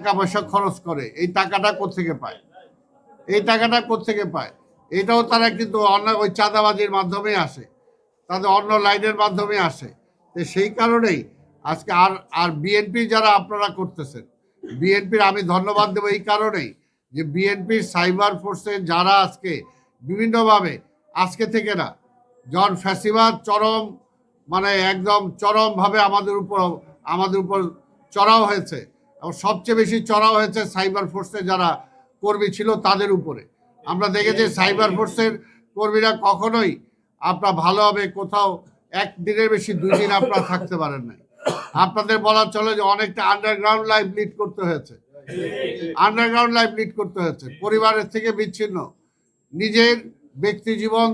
টাকা পয়সা খরচ করে, এই টাকাটা কোথেকে পায়? এই টাকাটা কোথেকে পায়? এটাও তারা কিন্তু অন্য ওই চাঁদাবাজির মাধ্যমে আসে, তাদের অন্য লাইনের মাধ্যমে আসে। তো সেই কারণেই আজকে আর আর বিএনপি যারা আপনারা করতেছেন বিএনপির আমি ধন্যবাদ দেবো এই কারণেই যে বিএনপির সাইবার ফোর্সে যারা আজকে বিভিন্নভাবে, আজকে থেকে না, জন ফ্যাসিবাদ চরম মানে একদম চরমভাবে আমাদের উপর আমাদের উপর চড়াও হয়েছে। এবং সবচেয়ে বেশি চড়াও হয়েছে সাইবার ফোর্সে যারা কর্মী ছিল তাদের উপরে। আমরা দেখেছি সাইবার ফোর্সের কর্মীরা কখনোই আপনার ভালোভাবে কোথাও একদিনের বেশি দুই দিন আপনারা থাকতে পারেন নাই। আপনাদের বলা চলে যে অনেকটা আন্ডারগ্রাউন্ড লাইফ লিড করতে হয়েছে। আন্ডারগ্রাউন্ড লাইফ লিড করতে হয়েছে। পরিবারের থেকে বিচ্ছিন্ন। নিজের ব্যক্তি জীবন,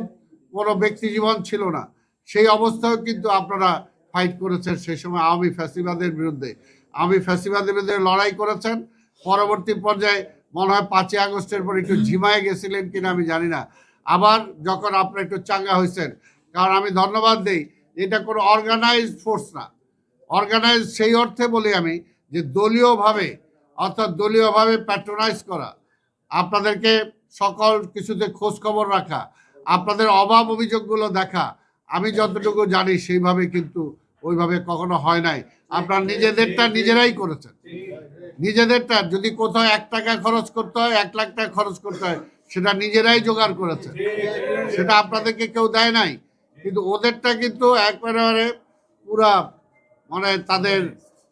কোনো ব্যক্তি জীবন ছিল না। সেই অবস্থাও কিন্তু আপনারা ফাইট করেছেন সেই সময় আওয়ামী ফ্যাসিবাদের বিরুদ্ধে। আওয়ামী ফ্যাসিবাদের বিরুদ্ধে লড়াই করেছেন। পরবর্তী পর্যায়ে মনে হয় পাঁচই আগস্টের পর একটু ঝিমায় গেছিলেন কিনা আমি জানি না। আবার যখন আপনারা একটু চাঙ্গা হয়েছেন, কারণ আমি ধন্যবাদ দেই, এটা কোনো অর্গানাইজড ফোর্স না। অর্গানাইজ সেই অর্থে বলি আমি যে দলীয়ভাবে, অর্থাৎ দলীয়ভাবে প্যাট্রোনাইজ করা, আপনাদেরকে সকল কিছুতে খোঁজ খবর রাখা, আপনাদের অভাব অভিযোগগুলো দেখা, আমি যতটুকু জানি সেইভাবে কিন্তু ওইভাবে কখনো হয় নাই। আপনার নিজেদেরটা নিজেরাই করেছেন। নিজেদেরটা যদি কোথাও এক টাকা খরচ করতে হয়, এক লাখ টাকা খরচ করতে হয়, সেটা নিজেরাই জোগাড় করেছেন। সেটা আপনাদেরকে কেউ দেয় নাই। কিন্তু ওদেরটা কিন্তু একবারে পুরা মানে তাদের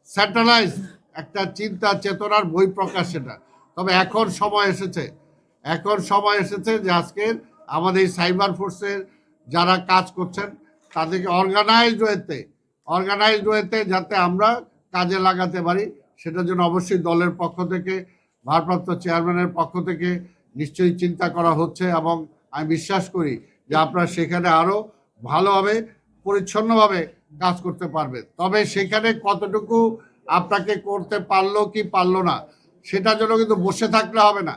স্যাটেলাইজ একটা চিন্তা, চেতনার বই প্রকাশ সেটা। তবে এখন সময় এসেছে। এখন সময় এসেছে যে আজকের আমাদের সাইবার ফোর্সের যারা কাজ করছেন, তাদেরকে অর্গানাইজড ওয়েতে অর্গানাইজড ওয়েতে যাতে আমরা কাজে লাগাতে পারি, সেটার জন্য অবশ্যই দলের পক্ষ থেকে, ভারপ্রাপ্ত চেয়ারম্যানের পক্ষ থেকে নিশ্চয়ই চিন্তা করা হচ্ছে এবং আমি বিশ্বাস করি যে আপনারা সেখানে আরও ভালোভাবে, পরিচ্ছন্নভাবে কাজ করতে পারবে। তবে সেখানে কতটুকু আপনাকে করতে পারল কি পারল না, সেটার জন্য কিন্তু বসে থাকলে হবে না।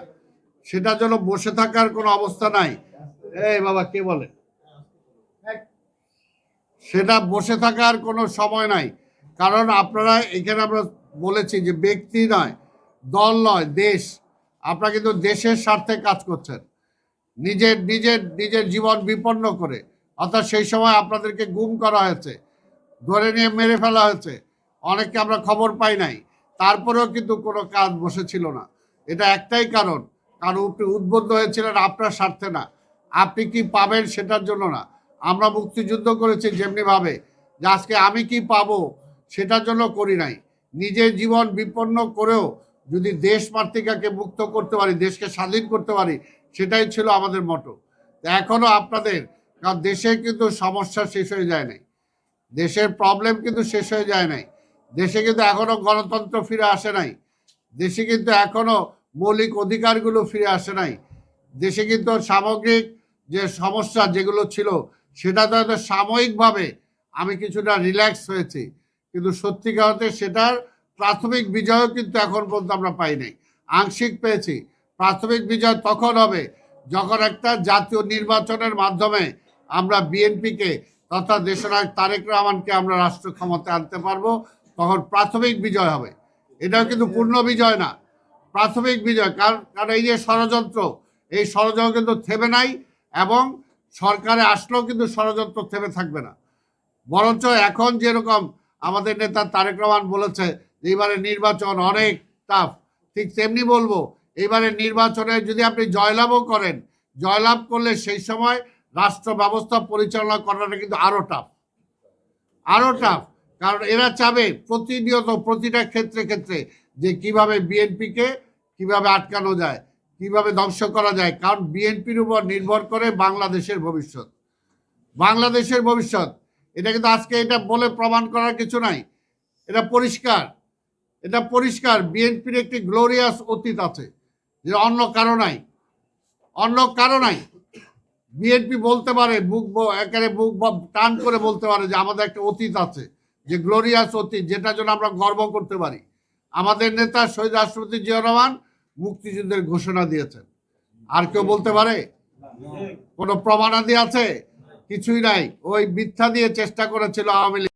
সেটার জন্য বসে থাকার কোনো অবস্থা নাই। এই বাবা, কে বলে? সেটা বসে থাকার কোনো সময় নাই। কারণ আপনারা এখানে আমরা বলেছি যে ব্যক্তি নয়, দল নয়, দেশ। আপনারা কিন্তু দেশের স্বার্থে কাজ করছেন। নিজের নিজের নিজের জীবন বিপন্ন করে। অর্থাৎ সেই সময় আপনাদেরকে গুম করা হয়েছে, ধরে নিয়ে মেরে ফেলা হয়েছে। অনেককে আমরা খবর পাই নাই। তারপরেও কিন্তু কোনো কাজ বসেছিল না। এটা একটাই কারণ। কারণ উদ্বুদ্ধ হয়েছিলেন, আপনার স্বার্থে না। আপনি কি পাবেন সেটার জন্য না। আমরা মুক্তিযুদ্ধ করেছি যেমনিভাবে, যে আজকে আমি কি পাবো সেটার জন্য করি নাই। নিজের জীবন বিপন্ন করেও যদি দেশ মাতৃকাকে মুক্ত করতে পারি, দেশকে স্বাধীন করতে পারি, সেটাই ছিল আমাদের মতো এখনও আপনাদের, কারণ দেশে কিন্তু সমস্যা শেষ হয়ে যায় নাই। দেশের প্রবলেম কিন্তু শেষ হয়ে যায় নাই। দেশে কিন্তু এখনও গণতন্ত্র ফিরে আসে নাই। দেশে কিন্তু এখনও মৌলিক অধিকারগুলো ফিরে আসে নাই। দেশে কিন্তু সামগ্রিক যে সমস্যা যেগুলো ছিল সেটা তো হয়তো সাময়িকভাবে আমি কিছুটা রিল্যাক্স হয়েছি। কিন্তু সত্যিকার অর্থে সেটার প্রাথমিক বিজয়ও কিন্তু এখন পর্যন্ত আমরা পাই নাই। আংশিক পেয়েছি। প্রাথমিক বিজয় তখন হবে যখন একটা জাতীয় নির্বাচনের মাধ্যমে আমরা বিএনপিকে তথা দেশনায়ক তারেক রহমানকে আমরা রাষ্ট্র ক্ষমতায় আনতে পারব, তখন প্রাথমিক বিজয় হবে। এটাও কিন্তু পূর্ণ বিজয় না। প্রাথমিক বিজয়। কারণ কারণ এই যে ষড়যন্ত্র, এই ষড়যন্ত্র কিন্তু থেমে নাই এবং সরকারে আসলেও কিন্তু ষড়যন্ত্র থেমে থাকবে না। বরঞ্চ এখন যেরকম আমাদের নেতা তারেক রহমান বলেছে এবারে নির্বাচন অনেক টাফ ঠিক তেমনি বলব, এবারে নির্বাচনে যদি আপনি জয়লাভও করেন, জয়লাভ করলে সেই সময় রাষ্ট্র ব্যবস্থা পরিচালনা করাটা কিন্তু আরও টাফ আরও টাফ কারণ এরা চাবে প্রতিনিয়ত প্রতিটা ক্ষেত্রে ক্ষেত্রে যে, কীভাবে বিএনপিকে কীভাবে আটকানো যায় কীভাবে ধ্বংস করা যায়? কারণ বিএনপির উপর নির্ভর করে বাংলাদেশের ভবিষ্যৎ। বাংলাদেশের ভবিষ্যৎ, এটা কিন্তু আজকে এটা বলে প্রমাণ করার কিছু নাই। এটা পরিষ্কার। এটা পরিষ্কার, বিএনপির একটি গ্লোরিয়াস অতীত আছে, যে অন্য কারও নাই। অন্য কারও নাই। বিএনপি বলতে পারে বুক একেবারে বুক টান করে বলতে পারে যে আমাদের একটা অতীত আছে, যে গ্লোরিয়াস অতীত, যেটার জন্য আমরা গর্ব করতে পারি। আমাদের নেতা শহীদ রাষ্ট্রপতি জিয়া রহমান মুক্তিযুদ্ধের ঘোষণা দিয়েছেন। আর কেউ বলতে পারে? কোনো প্রমাণাদি আছে? কিছুই নাই। ওই মিথ্যা দিয়ে চেষ্টা করেছিল আওয়ামী